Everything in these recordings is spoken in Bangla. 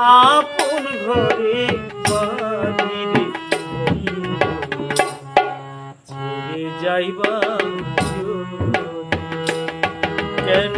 আপন ঘরে বাড়িরে ছেড়ে যাইবা কেন?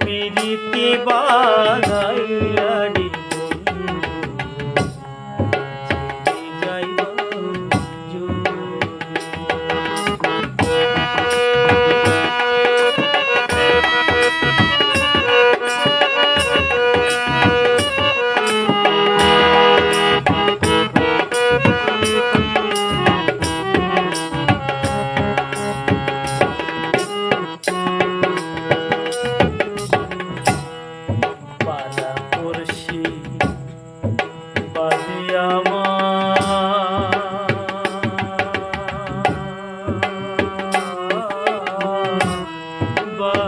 পিরিতি বাগাইলা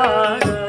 பாட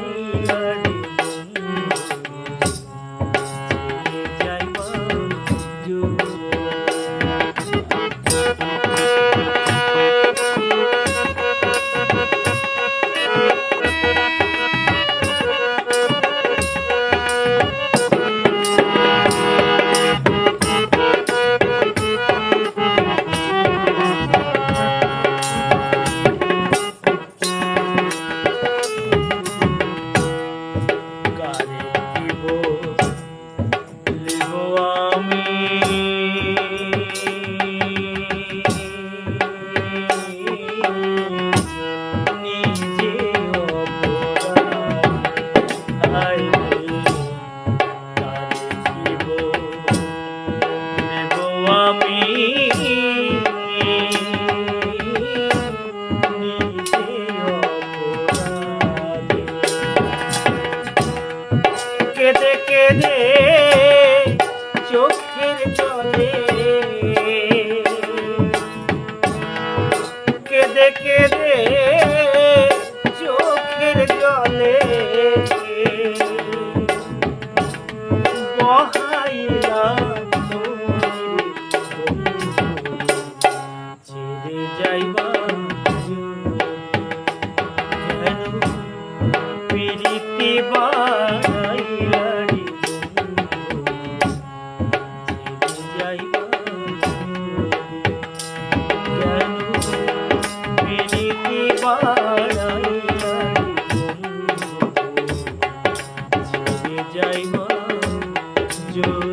পুজো